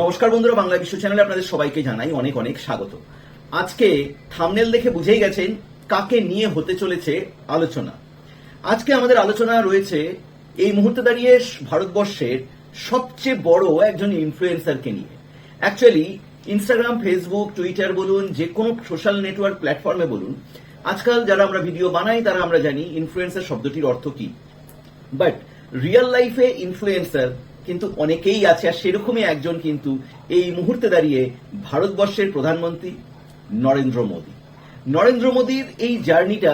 নমস্কার বন্ধুরা, বাংলা বিশ্ব চ্যানেলে আপনাদের সবাইকে জানাই অনেক অনেক স্বাগত। আজকে থামনেল দেখে বুঝেই গেছেন কাকে নিয়ে হতে চলেছে আলোচনা। আজকে আমাদের আলোচনা রয়েছে এই মুহূর্তে দাঁড়িয়ে ভারতবর্ষের সবচেয়ে বড় একজন ইনফ্লুয়েন্সারকে নিয়ে। অ্যাকচুয়ালি ইনস্টাগ্রাম ফেসবুক টুইটার বলুন, যে কোনো সোশ্যাল নেটওয়ার্ক প্ল্যাটফর্মে বলুন, আজকাল যারা আমরা ভিডিও বানাই, তারা আমরা জানি ইনফ্লুয়েন্সার শব্দটির অর্থ কি। বাট রিয়েল লাইফে ইনফ্লুয়েন্সার কিন্তু অনেকেই আছে, আর সেরকমই একজন কিন্তু এই মুহূর্তে দাঁড়িয়ে ভারতবর্ষের প্রধানমন্ত্রী নরেন্দ্র মোদী। নরেন্দ্র মোদীর এই জার্নিটা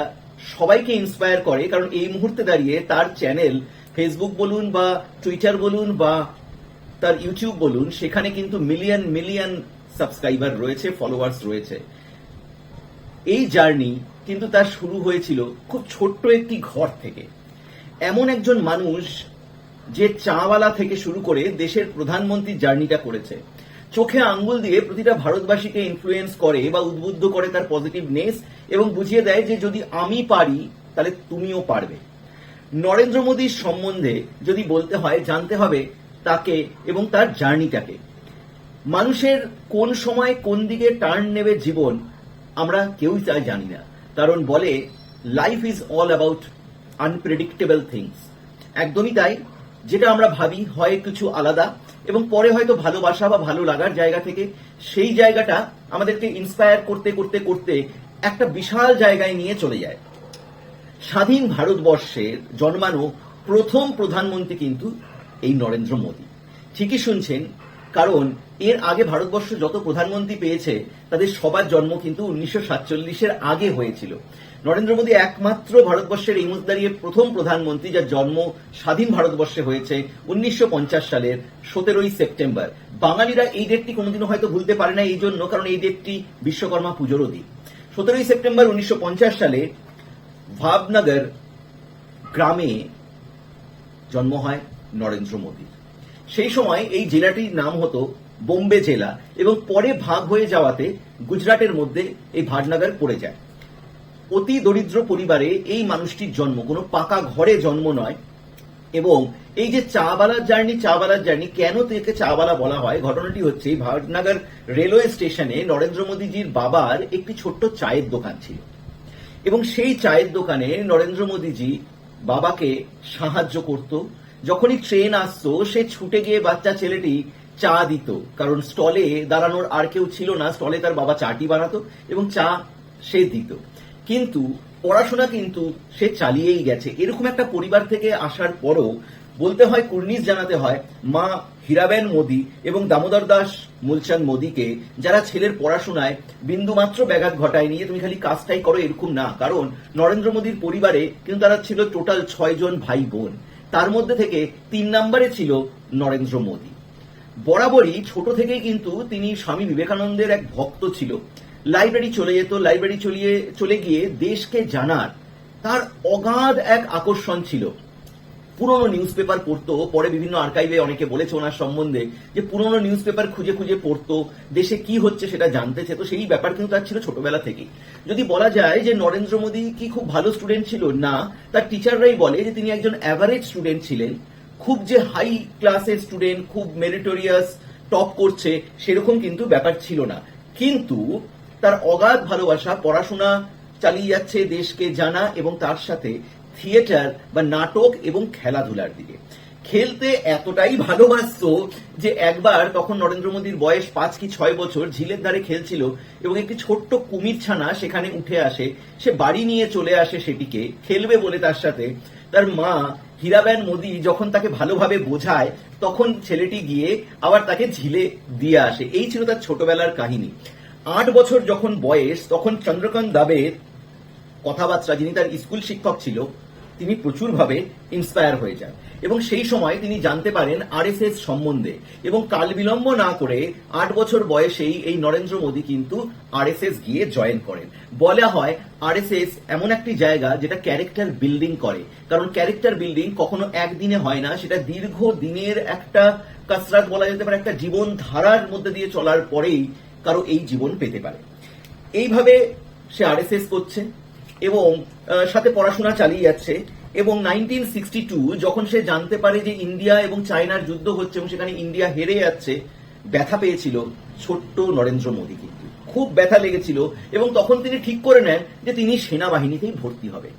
সবাইকে ইন্সপায়ার করে, কারণ এই মুহূর্তে দাঁড়িয়ে তার চ্যানেল ফেসবুক বলুন বা টুইটার বলুন বা তার ইউটিউব বলুন, সেখানে কিন্তু মিলিয়ন মিলিয়ন সাবস্ক্রাইবার রয়েছে ফলোয়ার্স রয়েছে। এই জার্নি কিন্তু তার শুরু হয়েছিল খুব ছোট্ট একটি ঘর থেকে। এমন একজন মানুষ যে চাওয়ালা থেকে শুরু করে দেশের প্রধানমন্ত্রীর জার্নিটা করেছে। চোখে আঙ্গুল দিয়ে প্রতিটা ভারতবাসীকে ইনফ্লুয়েন্স করে বা উদ্বুদ্ধ করে তার পজিটিভনেস এবং বুঝিয়ে দেয় যে যদি আমি পারি, তাহলে তুমিও পারবে। নরেন্দ্র মোদীর সম্বন্ধে যদি বলতে হয়, জানতে হবে তাকে এবং তার জার্নিটাকে। মানুষের কোন সময় কোন দিকে টার্ন নেবে জীবন আমরা কেউই তাই জানি না। কারণ বলে life is all about unpredictable things একদমই তাই। যেটা আমরা ভাবি হয় কিছু আলাদা এবং পরে হয়তো ভালোবাসা বা ভালো লাগার জায়গা থেকে সেই জায়গাটা আমাদেরকে ইন্সপায়ার করতে করতে করতে একটা বিশাল জায়গায় নিয়ে চলে যায়। স্বাধীন ভারতবর্ষের জন্মানো প্রথম প্রধানমন্ত্রী কিন্তু এই নরেন্দ্র মোদী। ঠিকই শুনছেন কারণ এর আগে ভারতবর্ষ যত প্রধানমন্ত্রী পেয়েছে, তাদের সবার জন্ম কিন্তু উনিশশো সাতচল্লিশের আগে হয়েছিল। নরেন্দ্র মোদী একমাত্র ভারতবর্ষের এই মুহূর্তে দাঁড়িয়ে প্রথম প্রধানমন্ত্রী, যার জন্ম স্বাধীন ভারতবর্ষে হয়েছে উনিশশো সালের সতেরোই সেপ্টেম্বর। বাঙালিরা এই ডেটটি কোনোদিনও হয়তো ভুলতে পারে না এই জন্য কারণ এই ডেটটি বিশ্বকর্মা পুজোরও দিন সতেরোই সেপ্টেম্বর উনিশশো পঞ্চাশ সালে ভাবনগর গ্রামে জন্ম হয় নরেন্দ্র মোদীর সেই সময় এই জেলাটির নাম হতো বোম্বে জেলা এবং পরে ভাগ হয়ে যাওয়াতে গুজরাটের মধ্যে এই ভাটনগর পড়ে যায়। অতি দরিদ্র পরিবারে এই মানুষটির জন্ম, কোনো পাকা ঘরে জন্ম নয় এবং এই যে চাওয়ালার জার্নি চাওয়ালার জার্নি, কেন তাকে চাওয়ালা বলা হয়? ঘটনাটি হচ্ছে ভাটনগর রেলওয়ে স্টেশনে নরেন্দ্র মোদীজির বাবার একটি ছোট্ট চায়ের দোকান ছিল এবং সেই চায়ের দোকানে নরেন্দ্র মোদীজি বাবাকে সাহায্য করত যখনই ট্রেন আসতো, সে ছুটে গিয়ে বাচ্চা ছেলেটি চা দিত। কারণ স্টলে দাঁড়ানোর আর কেউ ছিল না। স্টলে তার বাবা চাটি বানাতো এবং চা সে দিত। কিন্তু পড়াশোনা কিন্তু সে চালিয়েই গেছে। এরকম একটা পরিবার থেকে আসার পরও বলতে হয়, কুর্নিশ জানাতে হয়, মা হীরাবেন মোদী এবং দামোদর দাস মূলচাঁদ মোদীকে, যারা ছেলের পড়াশোনায় বিন্দুমাত্র ব্যাঘাত ঘটায়নি তুমি খালি কাজটাই করো, এরকম না। কারণ নরেন্দ্র মোদীর পরিবারে কিন্তু তারা ছিল টোটাল ছয় জন ভাই বোন তার মধ্যে থেকে তিন নম্বরে ছিল নরেন্দ্র মোদী। বরাবরই ছোট থেকেই কিন্তু তিনি স্বামী বিবেকানন্দের এক ভক্ত ছিল। লাইব্রেরি চলে যেত, লাইব্রেরি চলিয়ে, চলে গিয়ে দেশকে জানার তার অগাধ এক আকর্ষণ ছিল। পুরনো নিউজ পেপার পড়তো। পরে বিভিন্ন আর্কাইভে অনেকে বলেছে ওনার সম্বন্ধে যে পুরনো নিউজ পেপার খুঁজে খুঁজে পড়তো, দেশে কি হচ্ছে সেটা জানতে চেত সেই ব্যাপার কিন্তু তার ছিল ছোটবেলা থেকেই। যদি বলা যায় যে নরেন্দ্র মোদী কি খুব ভালো স্টুডেন্ট ছিল? না। তার টিচাররাই বলে যে তিনি একজন অ্যাভারেজ স্টুডেন্ট ছিলেন। খুব যে হাই ক্লাসের স্টুডেন্ট খুব মেরিটোরিয়াস টপ করছে, সেরকম কিন্তু ব্যাপার ছিল না। কিন্তু তার অগাধ ভালোবাসা, পড়াশোনা চালিয়ে যাচ্ছে দেশকে জানা এবং তার সাথে থিয়েটার বা নাটক এবং খেলাধুলার দিকে। খেলতে এতটাই ভালোবাসত যে একবার তখন নরেন্দ্র মোদীর বয়স পাঁচ কি ছয় বছর ঝিলের ধারে খেলছিল এবং একটি ছোট্ট কুমির ছানা সেখানে উঠে আসে, সে বাড়ি নিয়ে চলে আসে সেটিকে, খেলবে বলে তার সাথে। তার মা হীরাবেন মোদী যখন তাকে ভালোভাবে বোঝায়, তখন ছেলেটি গিয়ে আবার তাকে ঝিলে দিয়ে আসে। এই ছিল তার ছোটবেলার কাহিনী। আট বছর যখন বয়স, তখন চন্দ্রকান্ত দাবের কথাবার্তা, যিনি তার স্কুল শিক্ষক ছিল তিনি প্রচুরভাবে ইন্সপায়ার হয়ে যান। এবং সেই সময় তিনি জানতে পারেন আরএসএস সম্বন্ধে। এবং কাল বিলম্ব না করে আট বছর বয়সেই এই নরেন্দ্র মোদী কিন্তু আরএসএস গিয়ে জয়েন করেন। বলা হয় আরএসএস এমন একটি জায়গা যেটা ক্যারেক্টার বিল্ডিং করে। কারণ ক্যারেক্টার বিল্ডিং কখনো একদিনে হয় না, সেটা দীর্ঘ দিনের একটা কাসরাত বলা যেতে পারে, একটা জীবন ধারার মধ্যে দিয়ে চলার পরেই কারও এই জীবন পেতে পারে। এইভাবে সে আরএসএস করছে। এবং সাথে পড়াশোনা চালিয়ে যাচ্ছে। এবং নাইনটিন সিক্সটি টু যখন সে জানতে পারে যে ইন্ডিয়া এবং চায়নার যুদ্ধ হচ্ছে এবং সেখানে ইন্ডিয়া হেরে যাচ্ছে, ব্যথা পেয়েছিল ছোট্ট নরেন্দ্র মোদী কিন্তু। খুব ব্যথা লেগেছিল এবং তখন তিনি ঠিক করে নেন যে তিনি সেনাবাহিনীতেই ভর্তি হবে।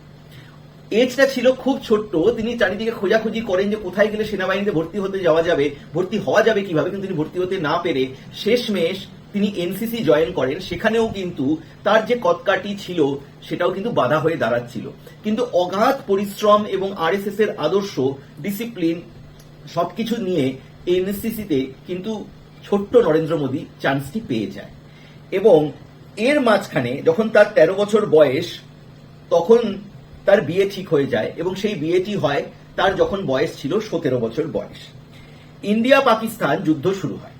এজটা ছিল খুব ছোট্ট, তিনি চারিদিকে খোঁজাখুঁজি করেন যে কোথায় গেলে সেনাবাহিনীতে ভর্তি হতে যাওয়া যাবে, ভর্তি হওয়া যাবে কীভাবে, কিন্তু তিনি ভর্তি হতে না পেরে শেষমেশ তিনি এনসিসি জয়েন করেন, সেখানেও কিন্তু তার যে কতকাটি ছিল, সেটাও কিন্তু বাধা হয়ে দাঁড়াচ্ছিল। কিন্তু অগাধ পরিশ্রম এবং আরএসএস এর আদর্শ ডিসিপ্লিন সবকিছু নিয়ে এনসিসিতে কিন্তু ছোট্ট নরেন্দ্র মোদী চান্সটি পেয়ে যায়। এবং এর মাঝখানে যখন তার তেরো বছর বয়স, তখন তার বিয়ে ঠিক হয়ে যায় এবং সেই বিয়েটি হয় তার যখন বয়স ছিল সতেরো বছর বয়স। ইন্ডিয়া পাকিস্তান যুদ্ধ শুরু হয়।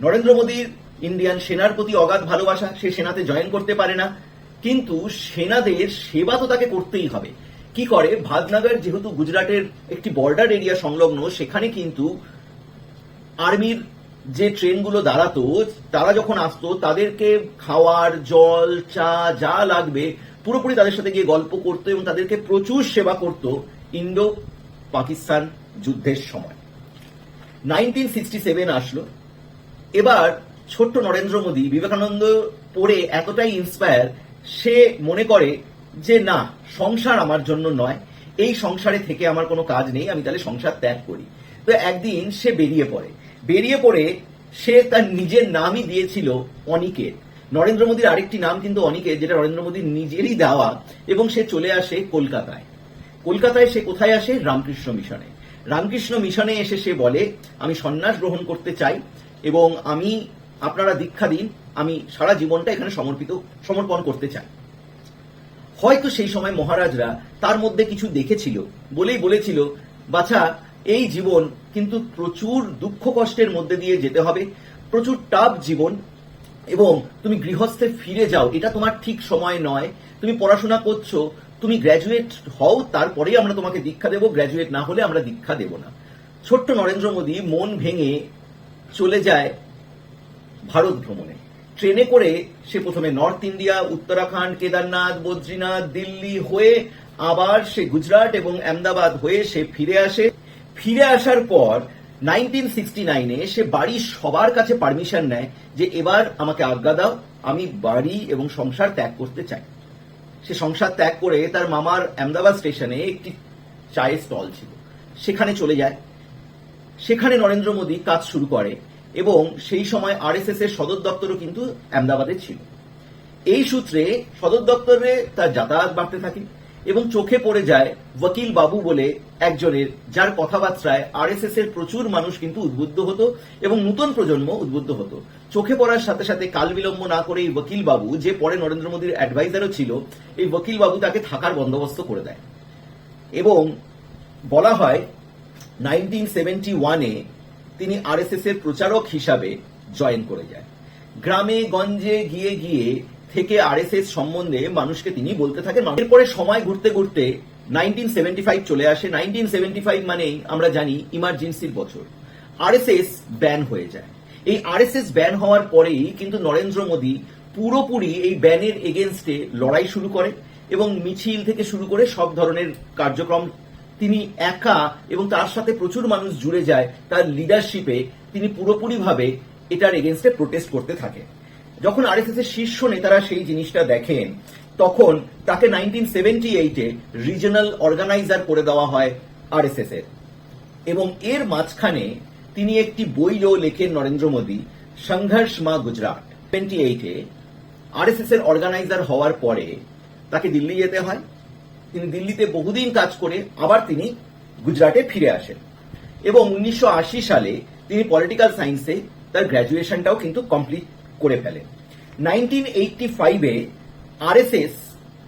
নরেন্দ্র মোদীর ইন্ডিয়ান সেনার প্রতি অগাধ ভালোবাসা সে সেনাতে জয়েন করতে পারে না। কিন্তু সেনাদের সেবা তো তাকে করতেই হবে। কি করে? ভাদনগর যেহেতু গুজরাটের একটি বর্ডার এরিয়া সংলগ্ন, সেখানে কিন্তু আর্মির যে ট্রেনগুলো দাঁড়াতো, তারা যখন আসতো, তাদেরকে খাওয়ার, জল, চা, যা লাগবে, পুরোপুরি তাদের সাথে গিয়ে গল্প করতো এবং তাদেরকে প্রচুর সেবা করত ইন্ডো পাকিস্তান যুদ্ধের সময়। নাইনটিন সিক্সটি সেভেন আসলো। এবার ছোট্ট নরেন্দ্র মোদী, বিবেকানন্দ পড়ে এতটাই ইন্সপায়ার সে মনে করে যে না, সংসার আমার জন্য নয়, এই সংসারে থেকে আমার কোনো কাজ নেই, আমি তাহলে সংসার ত্যাগ করি। তো একদিন সে বেরিয়ে পড়ে। বেরিয়ে পড়ে সে তার নিজের নামই দিয়েছিল অনিকেত। নরেন্দ্র মোদীর আরেকটি নাম কিন্তু অনিকেত, যেটা নরেন্দ্র মোদীর নিজেরই দেওয়া, এবং সে চলে আসে কলকাতায়। কলকাতায় সে কোথায় আসে? রামকৃষ্ণ মিশনে। রামকৃষ্ণ মিশনে এসে সে বলে, আমি সন্ন্যাস গ্রহণ করতে চাই, এবং আমি আপনারা দীক্ষা দিন, আমি সারা জীবনটা এখানে সমর্পিত, সমর্পণ করতে চাই। হয়তো সেই সময় মহারাজরা তার মধ্যে কিছু দেখেছিল, বলেই বলেছিল, বাছা, এই জীবন কিন্তু প্রচুর দুঃখ কষ্টের মধ্যে দিয়ে যেতে হবে, প্রচুর টাফ জীবন, এবং তুমি গৃহস্থে ফিরে যাও, এটা তোমার ঠিক সময় নয়, তুমি পড়াশোনা করছ, তুমি গ্র্যাজুয়েট হও, তারপরেই আমরা তোমাকে দীক্ষা দেব গ্র্যাজুয়েট না হলে আমরা দীক্ষা দেব না। ছোট্ট নরেন্দ্র মোদী মন ভেঙে চলে যায় ভারত ভ্রমণে। ট্রেনে করে সে প্রথমে নর্থ ইন্ডিয়া, উত্তরাখণ্ড, কেদারনাথ, বদ্রীনাথ, দিল্লি হয়ে আবার সে গুজরাট এবং আহমেদাবাদ হয়ে সে ফিরে আসে। ফিরে আসার পর নাইনটিন সিক্সটি নাইনে সে বাড়ির সবার কাছে পারমিশন নেয় যে এবার আমাকে আজ্ঞা দাও, আমি বাড়ি এবং সংসার ত্যাগ করতে চাই। সে সংসার ত্যাগ করে তার মামার আহমেদাবাদ স্টেশনে একটি চায়ের স্টল ছিল। সেখানে চলে যায়। সেখানে নরেন্দ্র মোদী কাজ শুরু করে। এবং সেই সময় আরএসএস এর সদর দপ্তরও কিন্তু আহমেদাবাদে ছিল। এই সূত্রে সদর দপ্তরে তার যাতায়াত বাড়তে থাকে এবং চোখে পড়ে যায় ওয়াকিল বাবু বলে একজনের, যার কথাবার্তায় আরএসএস এর প্রচুর মানুষ কিন্তু উদ্বুদ্ধ হতো এবং নতুন প্রজন্ম উদ্বুদ্ধ হতো। চোখে পড়ার সাথে সাথে কাল বিলম্ব না করে এই ওয়াকিল বাবু যে পরে নরেন্দ্র মোদীর অ্যাডভাইজারও ছিল, এই ওয়াকিল বাবু তাকে থাকার বন্দোবস্ত করে দেয়। এবং বলা হয়, নাইনটিন সেভেন্টি ওয়ানে তিনি আরএসএস এর প্রচারক হিসাবে জয়েন করে যায় গ্রামে, গঞ্জে গিয়ে গিয়ে থেকে আরএসএস সম্বন্ধে মানুষকে তিনি বলতে থাকেন। এরপরে সময় ঘুরতে ঘুরতে নাইনটিন চলে আসে। নাইনটিন মানেই আমরা জানি ইমার্জেন্সির বছর। আরএসএস ব্যান হয়ে যায়। এই আরএসএস ব্যান হওয়ার পরেই কিন্তু নরেন্দ্র মোদী পুরোপুরি এই ব্যানের এগেনস্টে লড়াই শুরু করে এবং মিছিল থেকে শুরু করে সব ধরনের কার্যক্রম তিনি একা এবং তার সাথে প্রচুর মানুষ জুড়ে যায় তার লিডারশিপে তিনি পুরোপুরিভাবে এটার এগেনস্টে প্রোটেস্ট করতে থাকে। যখন আরএসএস এর শীর্ষ নেতারা সেই জিনিসটা দেখেন, তখন তাকে নাইনটিন সেভেন্টি এইটে রিজনাল অর্গানাইজার করে দেওয়া হয় আরএসএস এর। এবং এর মাঝখানে তিনি একটি বইও লেখেন নরেন্দ্র মোদী, সংঘর্ষ মা গুজরাট। টোয়েন্টি এইটে আরএসএস এর অর্গানাইজার হওয়ার পরে তাকে দিল্লি যেতে হয়। তিনি দিল্লিতে বহুদিন কাজ করে আবার তিনি গুজরাটে ফিরে আসেন। এবং উনিশশো আশি সালে তিনি পলিটিক্যাল সায়েন্সে তার গ্র্যাজুয়েশনটাও কিন্তু কমপ্লিট করে ফেলেন। নাইনটিন এইটটি ফাইভে আরএসএস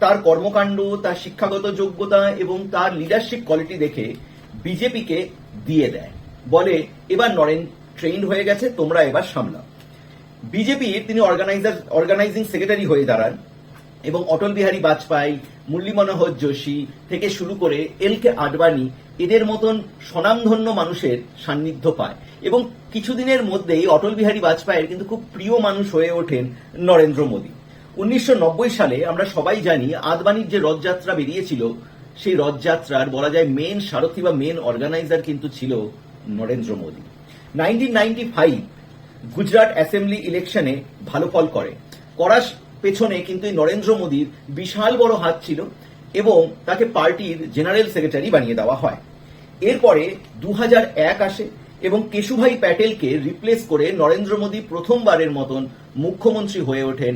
তার কর্মকাণ্ড, তার শিক্ষাগত যোগ্যতা এবং তার লিডারশিপ কোয়ালিটি দেখে বিজেপিকে দিয়ে দেয়। বলে, এবার নরেন ট্রেন্ড হয়ে গেছে, তোমরা এবার সামলাও। বিজেপির তিনি অর্গানাইজার অর্গানাইজিং সেক্রেটারি হয়ে দাঁড়ান। এবং অটল বিহারী বাজপেয়ী, মুরলী মনোহর যোশী থেকে শুরু করে এল কে আডবাণী এদের মতন স্বনামধন্য মানুষের সান্নিধ্য পায়। এবং কিছুদিনের মধ্যেই অটল বিহারী বাজপেয়ীর কিন্তু খুব প্রিয় মানুষ হয়ে ওঠেন নরেন্দ্র মোদী। উনিশশো নব্বই সালে আমরা সবাই জানি আদবাণীর যে রথযাত্রা বেরিয়েছিল, সেই রথযাত্রার বলা যায় মেন সারথি বা মেন অর্গানাইজার কিন্তু ছিল Narendra Modi. Nineteen ninety five Gujarat assembly ইলেকশনে ভালো ফল করে। করার পেছনে কিন্তু এই নরেন্দ্র মোদীর বিশাল বড় হাত ছিল এবং তাকে পার্টির জেনারেল সেক্রেটারি বানিয়ে দেওয়া হয়। এরপরে দু এক আসে এবং কেশুভাই প্যাটেলকে রিপ্লেস করে নরেন্দ্র মোদী প্রথমবারের মতন মুখ্যমন্ত্রী হয়ে ওঠেন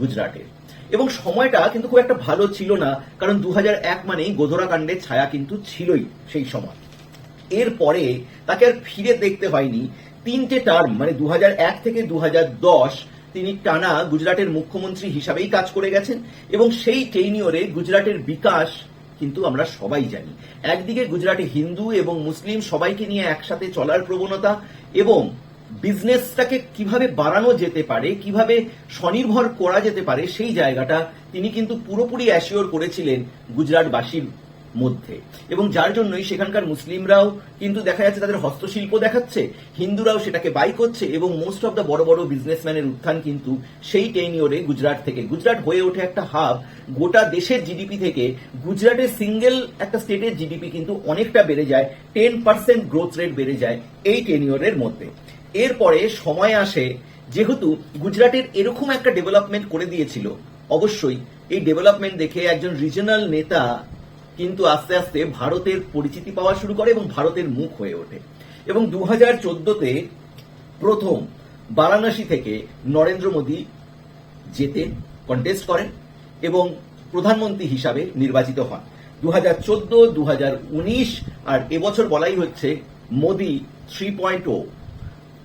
গুজরাটের। এবং সময়টা কিন্তু খুব একটা ভালো ছিল না, কারণ দু এক মানেই গোধরা কাণ্ডের ছায়া কিন্তু ছিলই সেই সময়। এরপরে তাকে আর ফিরে দেখতে হয়নি। তিনটে টার্ম মানে দু হাজার এক থেকে দু হাজার দশ তিনি টানা গুজরাটের মুখ্যমন্ত্রী হিসাবেই কাজ করে গেছেন এবং সেই টেইনিওরে গুজরাটের বিকাশ কিন্তু আমরা সবাই জানি। একদিকে গুজরাটে হিন্দু এবং মুসলিম সবাইকে নিয়ে একসাথে চলার প্রবণতা এবং বিজনেসটাকে কীভাবে বাড়ানো যেতে পারে, কীভাবে স্বনির্ভর করা যেতে পারে, সেই জায়গাটা তিনি কিন্তু পুরোপুরি অ্যাসিওর করেছিলেন গুজরাটবাসীর মধ্যে। এবং যার জন্যই সেখানকার মুসলিমরাও কিন্তু দেখা যাচ্ছে তাদের হস্তশিল্প দেখাচ্ছে, হিন্দুরাও সেটাকে বাই করছে এবং মোস্ট অফ দ্য বড় বড় বিজনেসম্যানের উত্থান কিন্তু সেই টেনিওরে গুজরাট থেকে, গুজরাট হয়ে ওঠে একটা হাব গোটা দেশের জিডিপি থেকে গুজরাটের সিঙ্গেল একটা স্টেটের জিডিপি কিন্তু অনেকটা বেড়ে যায় টেন পার্সেন্ট গ্রোথ রেট বেড়ে যায় এই টেনিওরের মধ্যে। এরপরে সময় আসে, যেহেতু গুজরাটের এরকম একটা ডেভেলপমেন্ট করে দিয়েছিল, অবশ্যই এই ডেভেলপমেন্ট দেখে একজন রিজনাল নেতা কিন্তু আস্তে আস্তে ভারতের পরিচিতি পাওয়া শুরু করে এবং ভারতের মুখ হয়ে ওঠে। এবং দু হাজার চোদ্দতে প্রথম বারাণসী থেকে নরেন্দ্র মোদী জেতেন কন্টেস্ট করেন এবং প্রধানমন্ত্রী হিসাবে নির্বাচিত হন। দু হাজার চোদ্দ দু হাজার উনিশ আর এবছর বলাই হচ্ছে মোদী থ্রি পয়েন্ট ও।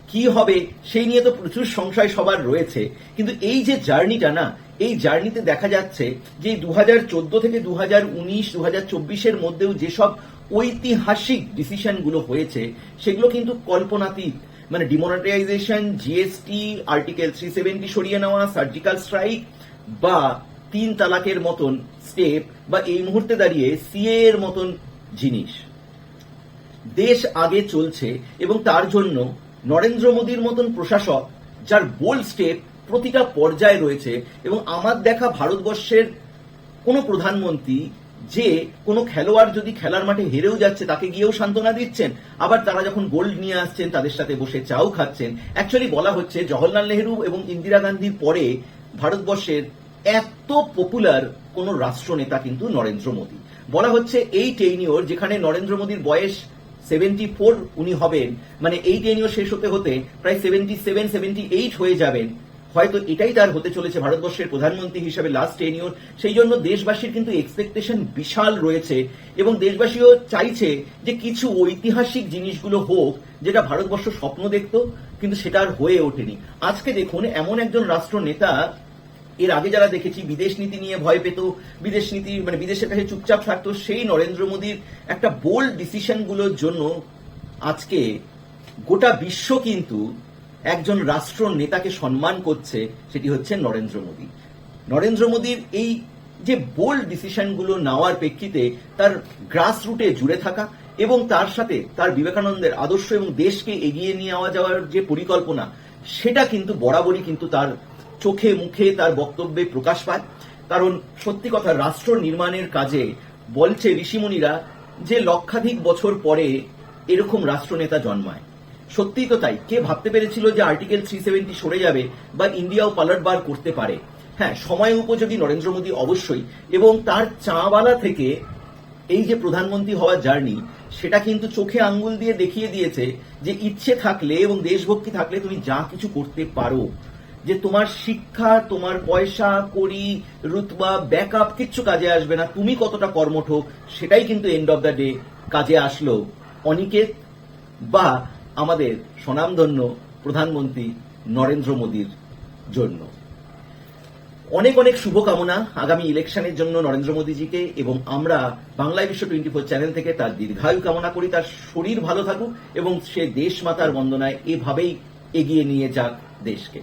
কি হবে সেই নিয়ে তো প্রচুর সংশয় সবার রয়েছে। কিন্তু এই যে জার্নিটা না এই জার্নিতে দেখা যাচ্ছে যে দু হাজার চোদ্দ থেকে দু হাজার উনিশ দু হাজার চব্বিশের মধ্যেও যেসব ঐতিহাসিক ডিসিশনগুলো হয়েছে, সেগুলো কিন্তু কল্পনাতীত। মানে demonetisation, GST, article three seventy সরিয়ে নেওয়া, সার্জিক্যাল স্ট্রাইক, বা তিন তালাকের মতন স্টেপ, বা এই মুহূর্তে দাঁড়িয়ে সিএ এর মতন জিনিস। দেশ আগে চলছে এবং তার জন্য নরেন্দ্র মোদীর মতন প্রশাসক, যার বোল্ড স্টেপ প্রতিটা পর্যায়ে রয়েছে এবং আমার দেখা ভারতবর্ষের কোনো প্রধানমন্ত্রী যে কোনো খেলোয়াড় যদি খেলার মাঠে হেরেও যাচ্ছে, তাকে গিয়েও সান্ত্বনা দিচ্ছেন, আবার তারা যখন গোল্ড নিয়ে আসছেন, তাদের সাথে বসে চাও খাচ্ছেন। অ্যাকচুয়ালি বলা হচ্ছে জওহরলাল নেহরু এবং ইন্দিরা গান্ধীর পরে ভারতবর্ষের এত পপুলার কোন রাষ্ট্রনেতা কিন্তু নরেন্দ্র মোদী। বলা হচ্ছে এই টেইনিওর যেখানে নরেন্দ্র মোদীর বয়স সেভেন্টি ফোর উনি হবেন মানে এই টেনিওর শেষ হতে হতে প্রায় সেভেন্টি সেভেন সেভেন্টি এইট হয়ে যাবেন। হয়তো এটাই তার হতে চলেছে ভারতবর্ষের প্রধানমন্ত্রী হিসেবে লাস্ট টেনিওর সেই জন্য দেশবাসীর কিন্তু এক্সপেকটেশন বিশাল রয়েছে এবং দেশবাসীও চাইছে যে কিছু ঐতিহাসিক জিনিসগুলো হোক, যেটা ভারতবর্ষ স্বপ্ন দেখত, কিন্তু সেটা আর হয়ে ওঠেনি। আজকে দেখুন, এমন একজন রাষ্ট্র নেতা এর আগে যারা দেখেছি, বিদেশ নীতি নিয়ে ভয় পেত, বিদেশ নীতি মানে বিদেশের কাছে চুপচাপ থাকতো, সেই নরেন্দ্র মোদীর একটা বোল্ড ডিসিশনগুলোর জন্য আজকে গোটা বিশ্ব কিন্তু একজন রাষ্ট্র নেতাকে সম্মান করছে সেটি হচ্ছে নরেন্দ্র মোদী। নরেন্দ্র মোদীর এই যে বোল্ড ডিসিশনগুলো নেওয়ার প্রেক্ষিতে তার গ্রাস রুটে জুড়ে থাকা এবং তার সাথে তার বিবেকানন্দের আদর্শ এবং দেশকে এগিয়ে নিয়ে যাওয়া যাওয়ার যে পরিকল্পনা, সেটা কিন্তু বরাবরই কিন্তু তার চোখে মুখে তার বক্তব্যে প্রকাশ পায়। কারণ সত্যি কথা, রাষ্ট্র নির্মাণের কাজে বলছে ঋষিমুনিরা যে লক্ষাধিক বছর পরে এরকম রাষ্ট্রনেতা জন্মায়। সত্যিই তো তাই। কে ভাবতে পেরেছিল যে আর্টিকেল থ্রি সেভেন্টি সরে যাবে বা ইন্ডিয়াও পালট বার করতে পারে? হ্যাঁ সময় উপযোগী নরেন্দ্র মোদী অবশ্যই। এবং তার চাওয়ালা থেকে এই যে প্রধানমন্ত্রী হওয়ার জার্নি, সেটা কিন্তু চোখে আঙ্গুল দিয়ে দেখিয়ে দিয়েছে যে ইচ্ছে থাকলে এবং দেশভক্তি থাকলে তুমি যা কিছু করতে পারো। যে তোমার শিক্ষা, তোমার পয়সা করি রুতবা, ব্যাকআপ কিচ্ছু কাজে আসবে না। তুমি কতটা কর্মঠ সেটাই কিন্তু এন্ড অব দ্য ডে কাজে আসলো। অনিকেত বা আমাদের স্বনামধন্য প্রধানমন্ত্রী নরেন্দ্র মোদীর জন্য। অনেক অনেক শুভকামনা আগামী ইলেকশনের জন্য নরেন্দ্র মোদীজিকে এবং আমরা বাংলায় বিশ্ব টোয়েন্টি ফোর চ্যানেল থেকে তার দীর্ঘায়ু কামনা করি, তার শরীর ভালো থাকুক এবং সে দেশ মাতার বন্দনায় এভাবেই এগিয়ে নিয়ে যাক দেশকে।